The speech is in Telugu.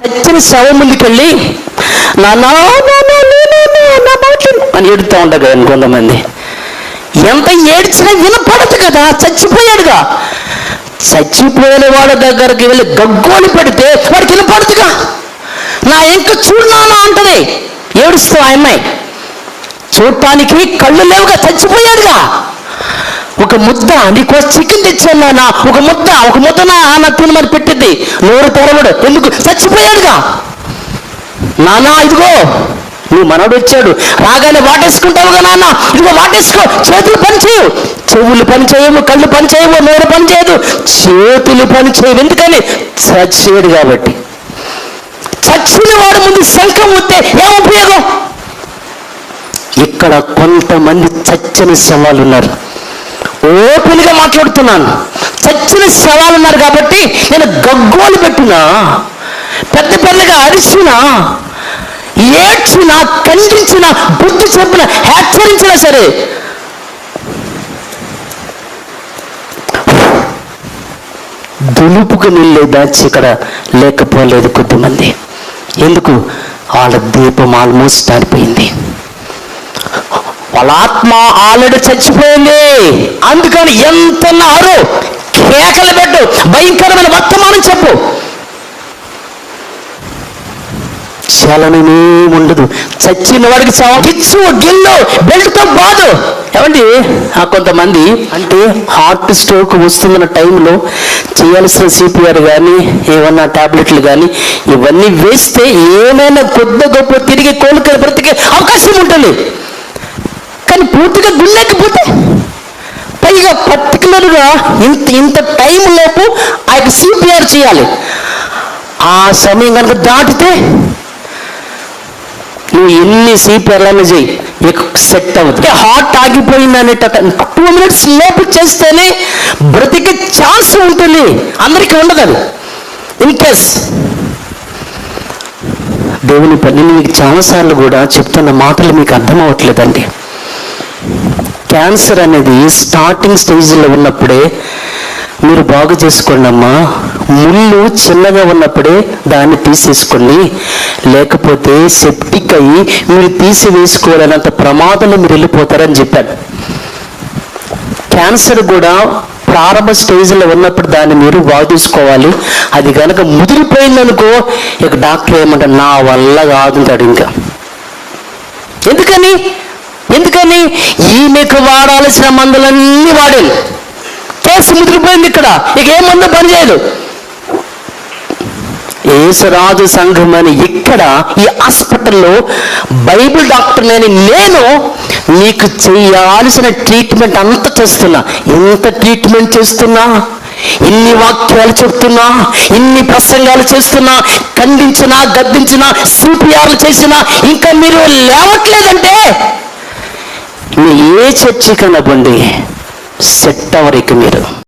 చచ్చిన శవం ముందుకెళ్ళి నానా అని ఏడుతూ ఉండగా కొంతమంది ఎంత ఏడ్చినా వినపడదు కదా చచ్చిపోయాడుగా. చచ్చిపోయిన వాళ్ళ దగ్గరికి వెళ్ళి గగ్గోని పెడితే వాడు వినపడదుగా. నా ఇంక చూడనా అంటది. ఏడుస్తూ ఆ అమ్మాయి. చూడటానికి కళ్ళు లేవుగా చచ్చిపోయాడుగా. ఒక ముద్ద నీకోసం చికెన్ తెచ్చాను ఒక ముద్ద ఒక ముద్దన నా నా తినమని పెట్టింది నోరు తెరవడు. ఎందుకు? చచ్చిపోయాడుగా. నానా ఇదిగో నువ్వు మనోడు వచ్చాడు. రాగానే వాటేసుకుంటావుగా నాన్న. ఇదిగో వాటేసుకో. చేతులు పని చేయవు చెవులు పని చేయవు కళ్ళు పని చేయవు నోరు పని చేయదు. చేతులు పని చేయవు. ఎందుకని? చచ్చాడు కాబట్టి. చచ్చిన వాడు ముందు శంఖం ఉంటే ఏం ఉపయోగం? ఇక్కడ కొంతమంది చచ్చని సవాళ్ళు ఉన్నారు ఓపెన్గా మాట్లాడుతున్నాను. చచ్చిన శవాలు ఉన్నారు కాబట్టి నేను గగ్గోలు పెట్టినా పెద్ద పెద్దగా అరిచినా ఏడ్చిన ఖండించిన బుద్ధి చెప్పిన హెచ్చరించినా సరే దులుపుకు నిల్లే బ్యాచ్ ఇక్కడ లేకపోలేదు కొద్దిమంది. ఎందుకు? వాళ్ళ దీపం ఆల్మోస్ట్ ఆరిపోయింది వాళ్ళ ఆత్మ ఆల్రెడీ చచ్చిపోయింది. అందుకని ఎంత అరు కేకలు పెట్టు భయంకరమైన వర్తమానం చెప్పు. చలనమే ఉండదు. చచ్చిన వాడికి చావ గిచ్చు గిల్లు బెల్ట్తో బాదు. ఏమండి? కొంతమంది అంటే హార్ట్ స్ట్రోక్ వస్తున్న టైంలో చేయాల్సిన సిపిఆర్ కానీ ఏమన్నా టాబ్లెట్లు కానీ ఇవన్నీ వేస్తే ఏమైనా కొద్ది గొప్ప తిరిగి కోలుకొని బ్రతికే అవకాశం ఉంటుంది. పూర్తిగా గుళ్ళకపోతే పైగా పర్టికులర్గా ఇంత ఇంత టైం లోపు ఆ యొక్క సిపిఆర్ చేయాలి. ఆ సమయం కనుక దాటితే నువ్వు ఎన్ని సిపిఆర్లన్నీ చేయి నీకు సెట్ అవుతుంది. హార్ట్ ఆగిపోయింది అనేట టూ మినిట్స్ లోపు చేస్తేనే బ్రతికే ఛాన్స్ ఉంటుంది. అందరికీ ఉండదు అది. ఇన్ కేస్ దేవుని పని మీకు చాలాసార్లు కూడా చెప్తున్న మాటలు మీకు అర్థం అవ్వట్లేదండి. క్యాన్సర్ అనేది స్టార్టింగ్ స్టేజ్లో ఉన్నప్పుడే మీరు బాగు చేసుకోండి అమ్మా. ముళ్ళు చిన్నగా ఉన్నప్పుడే దాన్ని తీసేసుకోండి. లేకపోతే సెప్టిక్ అయ్యి మీరు తీసివేసుకోవాలన్నంత ప్రమాదంలో మీరు వెళ్ళిపోతారని చెప్పాను. క్యాన్సర్ కూడా ప్రారంభ స్టేజ్లో ఉన్నప్పుడు దాన్ని మీరు బాగు చేసుకోవాలి అది కనుక ముదిరిపోయిందనుకో ఇక డాక్టర్ ఏమంటారు నా వల్ల కాదు ఇంకా. ఎందుకని? ఎందుకని? ఈమెకు వాడాల్సిన మందులన్నీ వాడాను కేసు ముదిరిపోయింది ఇక్కడ? ఇక ఏ మందు పనిచేయదు ఏసురాజు సంఘం అని ఇక్కడ ఈ హాస్పిటల్లో బైబిల్ డాక్టర్ అని నేను నీకు చేయాల్సిన ట్రీట్మెంట్ అంతా చేస్తున్నా. ఎంత ట్రీట్మెంట్ చేస్తున్నా? ఇన్ని వాక్యాలు చెప్తున్నా? ఇన్ని ప్రసంగాలు చేస్తున్నా? ఖండించినా గద్దించినా సిపిఆర్లు చేసినా? ఇంకా మీరు లేవట్లేదంటే మీరు ఏ చర్చికైనా పొండి సెట్ అవరికి మీరు.